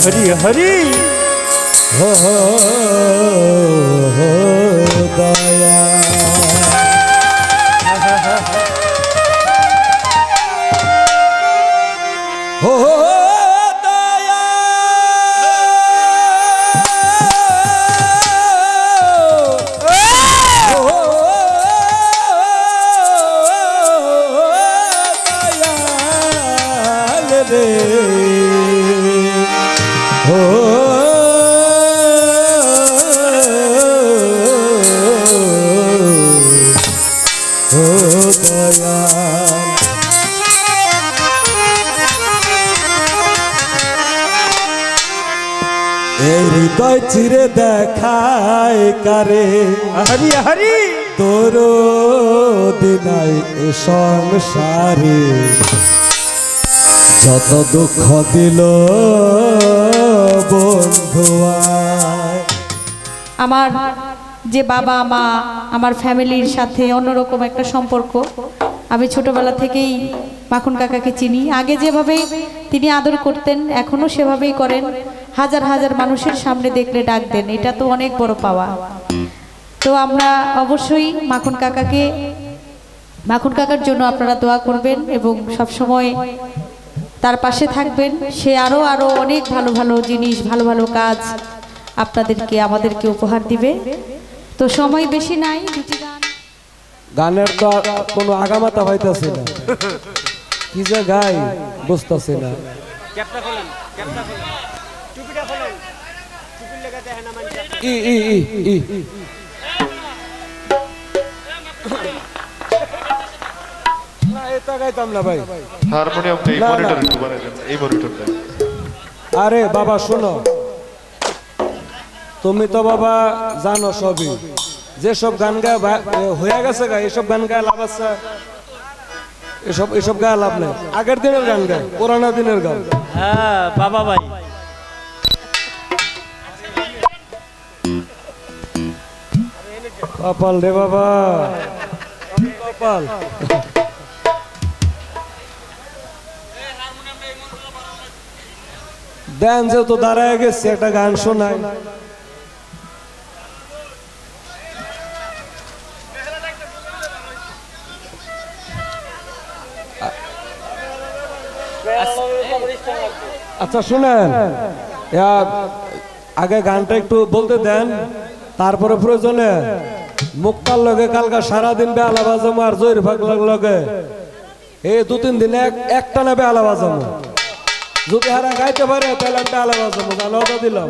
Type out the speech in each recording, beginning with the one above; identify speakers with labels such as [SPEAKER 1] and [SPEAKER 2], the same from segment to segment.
[SPEAKER 1] হরি হরি।
[SPEAKER 2] হো হো হো ও দয়াল এই হৃদয় চিরে দেখায় কারে?
[SPEAKER 1] হরি হরি
[SPEAKER 2] তোর দিনাই এ সংসারে। যত দুঃখ দিল বন্ধুয়ায়।
[SPEAKER 3] আমার যে বাবা, মা, আমার ফ্যামিলির সাথে অন্যরকম একটা সম্পর্ক। আমি ছোটবেলা থেকেই মাখন কাকাকে চিনি। আগে যেভাবে তিনি আদর করতেন এখনও সেভাবেই করেন। হাজার হাজার মানুষের সামনে দেখলে ডাক দেন, এটা তো অনেক বড় পাওয়া। তো আমরা অবশ্যই মাখন কাকাকে, মাখন কাকার জন্য আপনারা দোয়া করবেন এবং সব সময় তার পাশে থাকবেন। সে আরও আরও অনেক ভালো ভালো জিনিস, ভালো ভালো কাজ আপনাদেরকে, আমাদেরকে উপহার দিবে। তো সময় বেশি নাই দুটি গান
[SPEAKER 2] গানের তো কোনো আগামাতা পাইতেছে না। কি যে গাই বুঝতেছে না। ই ই ই ই ই। না এটা গাইতাম না ভাই।
[SPEAKER 4] হারমোনিয়াম এই
[SPEAKER 2] না, না।
[SPEAKER 4] মনিটর একটু বানাই এই মনিটর
[SPEAKER 2] আরে বাবা শোনো। তুমি তো বাবা জানো সবই। যেসব গান গায়ে হয়ে গেছে গা এসব গান গায়ে লাভ আছে। এসব এসব গায়ে লাভ নেই। আগের দিনের গান গায় পুরানো দিনের গান।
[SPEAKER 1] হ্যাঁ বাবা ভাই।
[SPEAKER 2] কপাল রে বাবা। কপাল। দেন যে তো দাঁড়ায় গেছে একটা গান শোনায় আচ্ছা শুনেন। আগে গানটা একটু বলতে দেন, তারপরে প্রয়োজনে মুক্তার লগে কালকা সারাদিন বেলা বাজামো আর জৈর ভাগ লগে। এই দু, তিন দিনে একটা না বেলা বাজামো। যদি হারা গাইতে পারে, তাহলে বেলা বাজামো গান দিলাম।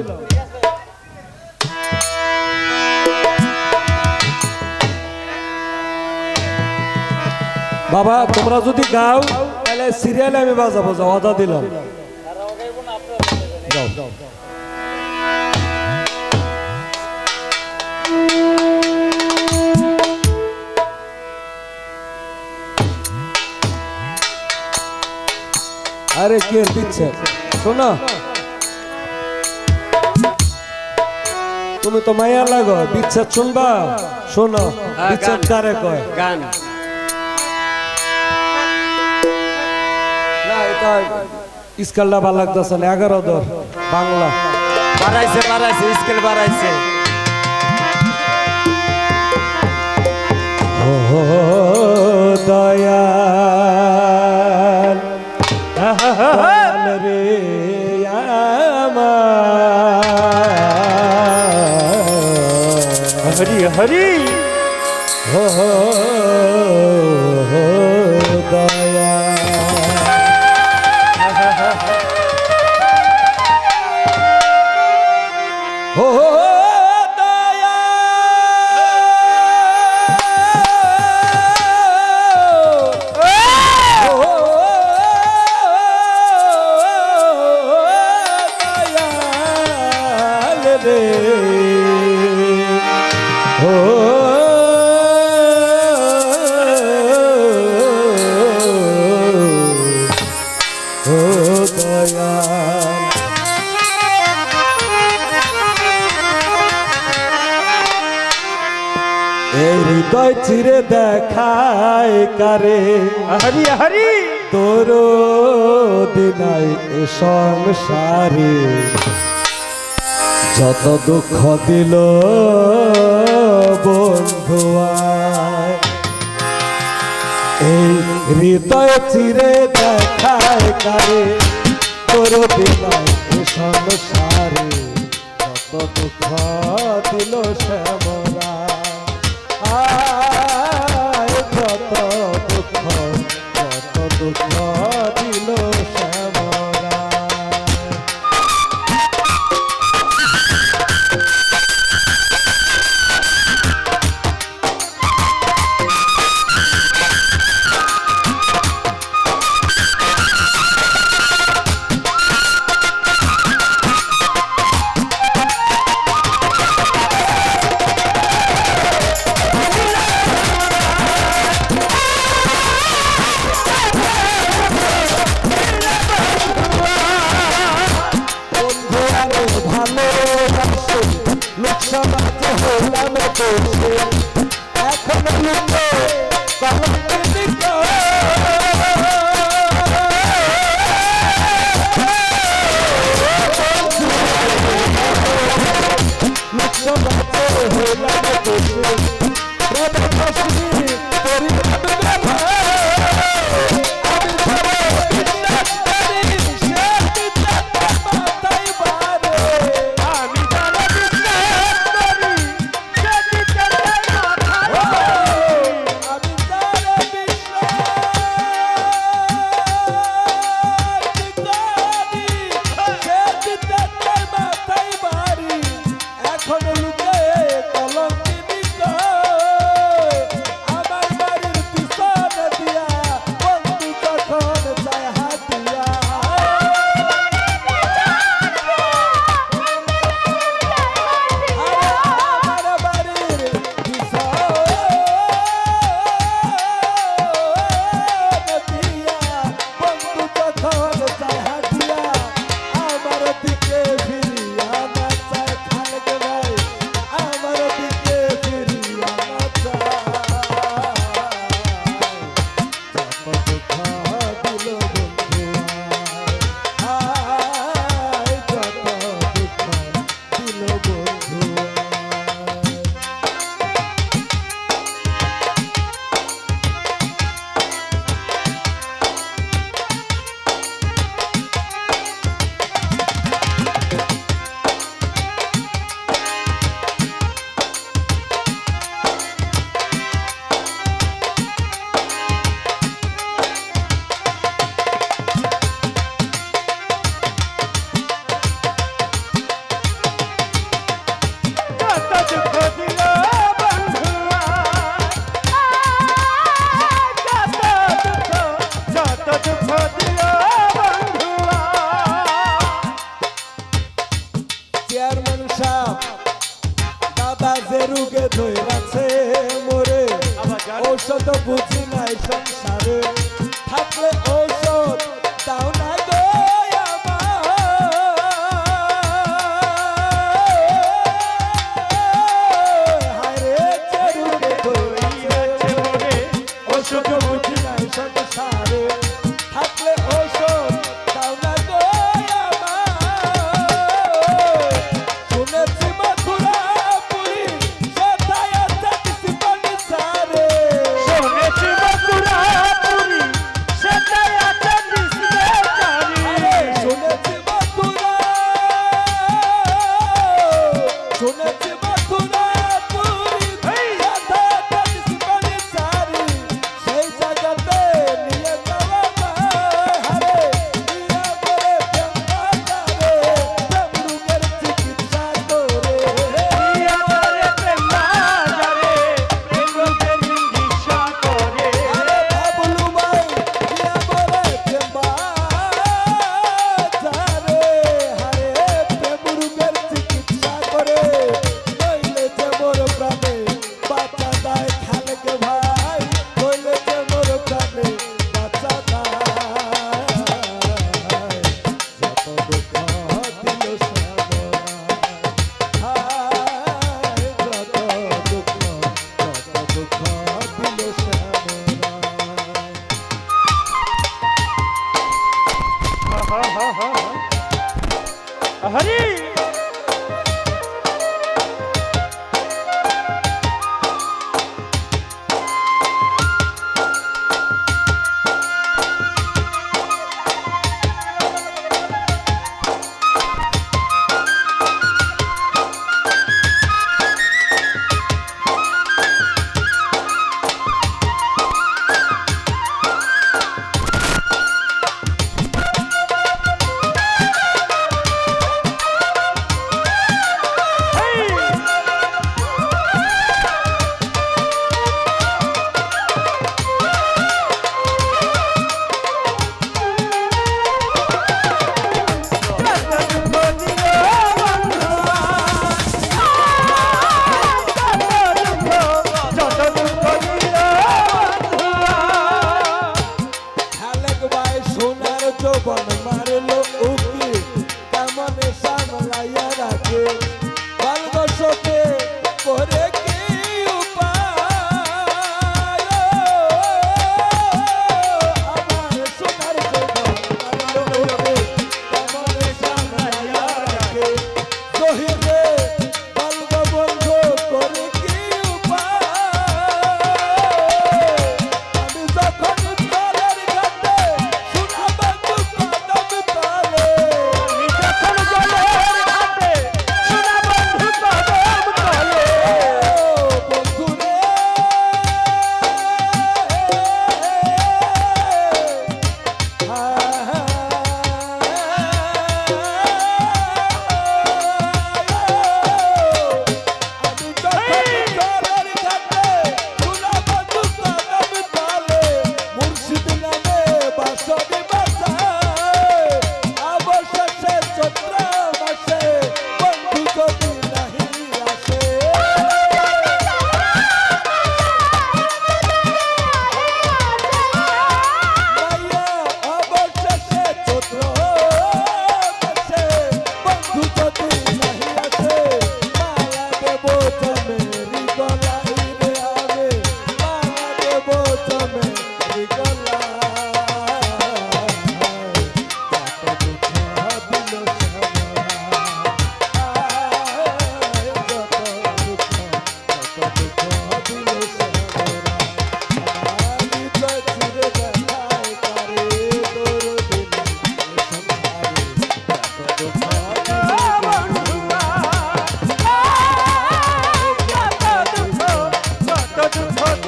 [SPEAKER 2] বাবা, তোমরা যদি গাও, তাহলে সিরিয়ালে আমি বাজাবো যাও অর্ডার দিলাম। যাও আরে কে দিচ্ছে? শোনো। তুমি তো মায়া লাগো বিচ্ছেদ শুনবা? শোনো বিচ্ছেদ কারে কয়?
[SPEAKER 1] গান।
[SPEAKER 2] না এটা স্কেলটা ভালো লাগতেছে না এগারো দর বাংলা।
[SPEAKER 1] বাড়াইছে বাড়াইছে স্কেল বাড়াইছে।
[SPEAKER 2] দয়াল রে আমার।
[SPEAKER 1] হরি হরি।
[SPEAKER 2] ও হৃদয় চিরে দেখায় কারে?
[SPEAKER 1] হরি হরি
[SPEAKER 2] তোর দিনাই সংসারে যত দুঃখ দিল বন্ধু এই হৃদয় চিরে দেখায় কারে? তোর দিনাই সংসারে যত দুঃখ দিল শ্যামা আয় কত দুঃখ কত দুঃখ। রুগে ধরে রাখছে মোরে। ঔষধ বুঝি নাই সংসারে। থাকলে ঔষধ তাও না থাকলে ঔষধ